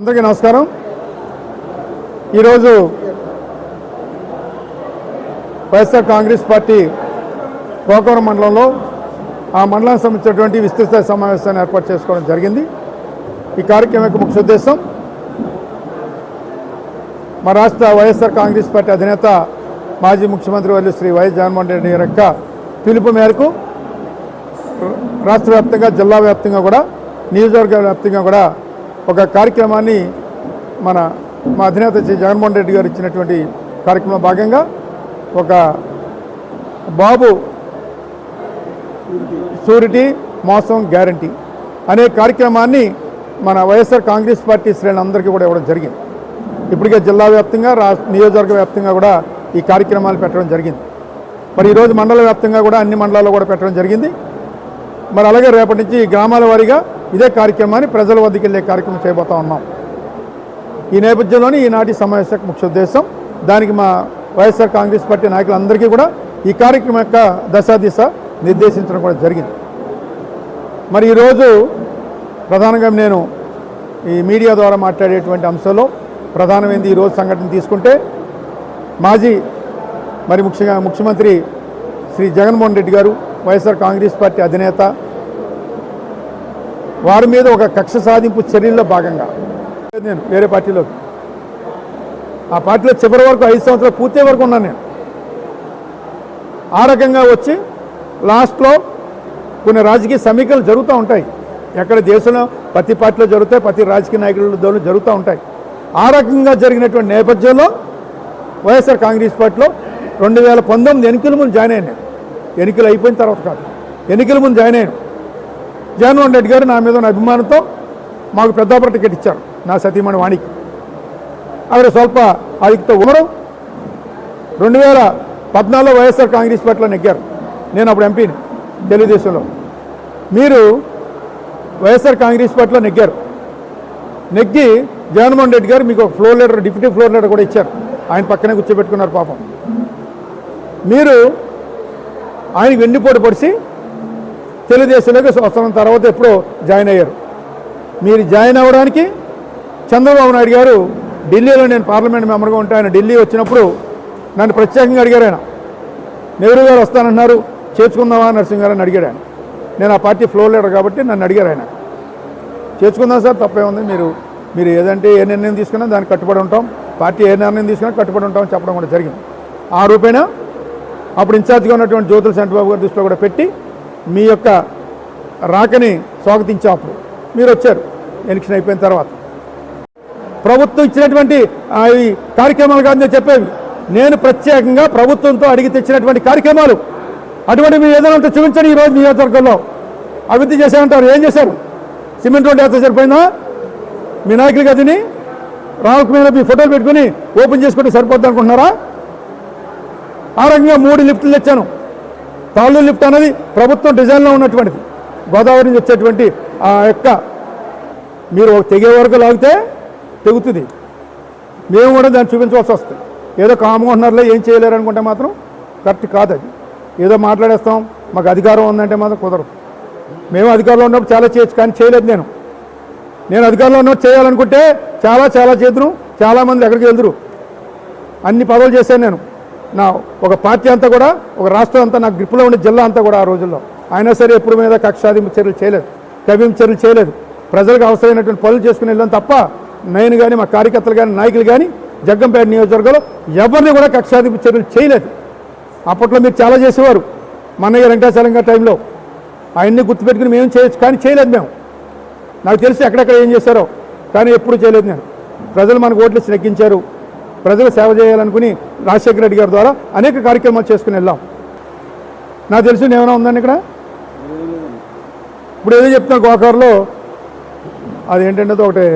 అందరికీ నమస్కారం. ఈరోజు వైఎస్ఆర్ కాంగ్రెస్ పార్టీ గోకవరం మండలంలో ఆ మండలానికి సంబంధించినటువంటి విస్తృత సమావేశాన్ని ఏర్పాటు చేసుకోవడం జరిగింది. ఈ కార్యక్రమం యొక్క ముఖ్య ఉద్దేశం మా రాష్ట్ర వైఎస్ఆర్ కాంగ్రెస్ పార్టీ అధినేత మాజీ ముఖ్యమంత్రి వర్యులు శ్రీ వైఎస్ జగన్మోహన్ రెడ్డి గారి యొక్క పిలుపు మేరకు రాష్ట్ర వ్యాప్తంగా జిల్లా వ్యాప్తంగా కూడా నియోజకవర్గ వ్యాప్తంగా కూడా ఒక కార్యక్రమాన్ని మన మా అధినేత శ్రీ జగన్మోహన్ రెడ్డి గారు ఇచ్చినటువంటి కార్యక్రమంలో భాగంగా ఒక బాబు షూరిటీ మోసం గ్యారంటీ అనే కార్యక్రమాన్ని మన వైఎస్ఆర్ కాంగ్రెస్ పార్టీ శ్రేణులందరికీ కూడా ఇవ్వడం జరిగింది. ఇప్పటికే జిల్లా వ్యాప్తంగా రాష్ట్ర నియోజకవర్గ వ్యాప్తంగా కూడా ఈ కార్యక్రమాలు పెట్టడం జరిగింది. మరి ఈరోజు మండల వ్యాప్తంగా కూడా అన్ని మండలాల్లో కూడా పెట్టడం జరిగింది. మరి అలాగే రేపటి నుంచి గ్రామాల వారీగా ఇదే కార్యక్రమాన్ని ప్రజల వద్దకు వెళ్ళే కార్యక్రమం చేయబోతా ఉన్నాం. ఈ నేపథ్యంలోనే ఈనాటి సమావేశం ముఖ్య ఉద్దేశం దానికి మా వైఎస్ఆర్ కాంగ్రెస్ పార్టీ నాయకులందరికీ కూడా ఈ కార్యక్రమం యొక్క దశాదిశ నిర్దేశించడం కూడా జరిగింది. మరి ఈరోజు ప్రధానంగా నేను ఈ మీడియా ద్వారా మాట్లాడేటువంటి అంశంలో ప్రధానమైనది ఈరోజు సంఘటన తీసుకుంటే మాజీ మరి ముఖ్యంగా ముఖ్యమంత్రి శ్రీ జగన్మోహన్ రెడ్డి గారు వైఎస్ఆర్ కాంగ్రెస్ పార్టీ అధినేత వారి మీద ఒక కక్ష సాధింపు చర్యల్లో భాగంగా. నేను వేరే పార్టీలోకి ఆ పార్టీలో చివరి వరకు ఐదు సంవత్సరాలు పూర్తి వరకు ఉన్నాను నేను. ఆ రకంగా వచ్చి లాస్ట్లో కొన్ని రాజకీయ సమీకరణలు జరుగుతూ ఉంటాయి. ఎక్కడ దేశంలో ప్రతి పార్టీలో జరుగుతాయి ప్రతి రాజకీయ నాయకుల జరుగుతూ ఉంటాయి. ఆ రకంగా జరిగినటువంటి నేపథ్యంలో వైఎస్ఆర్ కాంగ్రెస్ పార్టీలో రెండు వేల పంతొమ్మిది ఎన్నికల ముందు జాయిన్ అయ్యాను ఎన్నికలు అయిపోయిన తర్వాత కాదు. ఎన్నికల ముందు జాయిన్ అయ్యాను. జగన్మోహన్ రెడ్డి గారు నా మీద ఉన్న అభిమానంతో మాకు పెద్దాపురం టికెట్ ఇచ్చారు. నా సతీమణి వాణికి. ఆవిడ స్వల్ప ఆయుక్త ఉండడం రెండు వేల పద్నాలుగులో వైఎస్ఆర్ కాంగ్రెస్ పార్టీలో నెగ్గారు. నేను అప్పుడు ఎంపీని తెలుగుదేశంలో. మీరు వైఎస్ఆర్ కాంగ్రెస్ పార్టీలో నెగ్గారు. నెగ్గి జగన్మోహన్ రెడ్డి గారు మీకు ఒక floor leader deputy floor leader కూడా ఇచ్చారు. ఆయన పక్కనే కూర్చోబెట్టుకున్నారు పాపం. మీరు ఆయనకు వెన్నుపోటు పొడిచి తెలుగుదేశంలోకి సంవత్సరం తర్వాత ఎప్పుడో జాయిన్ అయ్యారు. మీరు జాయిన్ అవ్వడానికి చంద్రబాబు నాయుడు గారు ఢిల్లీలో నేను పార్లమెంట్ మెంబర్గా ఉంటే ఆయన ఢిల్లీ వచ్చినప్పుడు నన్ను ప్రత్యేకంగా అడిగారు ఆయన. నెహ్రూ గారు వస్తానన్నారు చేర్చుకుందామా? నరసింహ గారు అని అడిగాడు ఆయన. నేను ఆ పార్టీ ఫ్లోర్ లీడర్ కాబట్టి నన్ను అడిగారు ఆయన. చేర్చుకుందాం సార్ తప్పే ఉంది మీరు మీరు ఏదంటే ఏ నిర్ణయం తీసుకున్నా దానికి కట్టుబడి ఉంటాం. పార్టీ ఏ నిర్ణయం తీసుకున్నా కట్టుబడి ఉంటాం చెప్పడం కూడా జరిగింది. ఆ రూపేణా అప్పుడు ఇన్ఛార్జ్గా ఉన్నటువంటి జ్యోతుల చంద్రబాబు గారి దృష్టిలో కూడా పెట్టి మీ యొక్క రాకని స్వాగతించాం అప్పుడు. మీరు వచ్చారు ఎలక్షన్ అయిపోయిన తర్వాత. ప్రభుత్వం ఇచ్చినటువంటి ఈ కార్యక్రమాలు కాదు నేను చెప్పేవి నేను ప్రత్యేకంగా ప్రభుత్వంతో అడిగి తెచ్చినటువంటి కార్యక్రమాలు. అటువంటి మీరు ఏదైనా ఉంటే చూపించండి ఈరోజు నియోజకవర్గంలో. అభివృద్ధి చేశారంటారు. ఏం చేశారు? సిమెంట్ రోడ్డు వేస్తే సరిపోయిందా? మీ నాయకులు గదిని రావుకు మీద మీ ఫోటోలు పెట్టుకుని ఓపెన్ చేసుకుంటే సరిపోద్ది అనుకుంటున్నారా? ఆ రకంగా మూడు లిఫ్ట్లు తెచ్చాను. తాళ్ళు లిఫ్ట్ అనేది ప్రభుత్వం డిజైన్లో ఉన్నటువంటిది. గోదావరి నుంచి వచ్చేటువంటి ఆ యొక్క మీరు తెగే వరకు లాగితే తెగుతుంది. మేము కూడా దాన్ని చూపించవలసి వస్తుంది. ఏదో కామకుంటున్నారులే ఏం చేయలేరు అనుకుంటే మాత్రం కరెక్ట్ కాదు అది. ఏదో మాట్లాడేస్తాం మాకు అధికారం ఉందంటే మాత్రం కుదరదు. మేము అధికారంలో ఉన్నప్పుడు చాలా చేయొచ్చు కానీ చేయలేదు నేను. నేను అధికారంలో ఉన్నప్పుడు చేయాలనుకుంటే చాలా చాలా చేతును చాలామంది ఎక్కడికి వెళ్తురు అన్ని పదవులు చేశాను నేను. నా ఒక పార్టీ అంతా కూడా ఒక రాష్ట్రం అంతా నాకు గ్రిప్లో ఉండే జిల్లా అంతా కూడా ఆ రోజుల్లో. అయినా సరే ఎప్పుడు మీద కక్షాదింపు చర్యలు చేయలేదు. కవిం చర్యలు చేయలేదు. ప్రజలకు అవసరమైనటువంటి పనులు చేసుకుని వెళ్ళాం తప్ప నేను కానీ మా కార్యకర్తలు కానీ నాయకులు కానీ జగ్గంపేట నియోజకవర్గంలో ఎవరిని కూడా కక్షాదింపు చర్యలు చేయలేదు. అప్పట్లో మీరు చాలా చేసేవారు. మన్నయ్య వెంకటాచలం గారి టైంలో. ఆయన్ని గుర్తుపెట్టుకుని మేము చేయొచ్చు కానీ చేయలేదు మేము. నాకు తెలిసి ఎక్కడెక్కడ ఏం చేశారో కానీ ఎప్పుడు చేయలేదు నేను. ప్రజలు మనకు ఓట్లు ఇచ్చి నెగ్గించారు. ప్రజలు సేవ చేయాలనుకుని రాజశేఖర రెడ్డి గారి ద్వారా అనేక కార్యక్రమాలు చేసుకుని వెళ్ళాం. నాకు తెలిసి ఏమైనా ఉందండి ఇక్కడ? ఇప్పుడు ఏదో చెప్తున్నా గోకార్లో. అదేంటంటే అది ఒకటి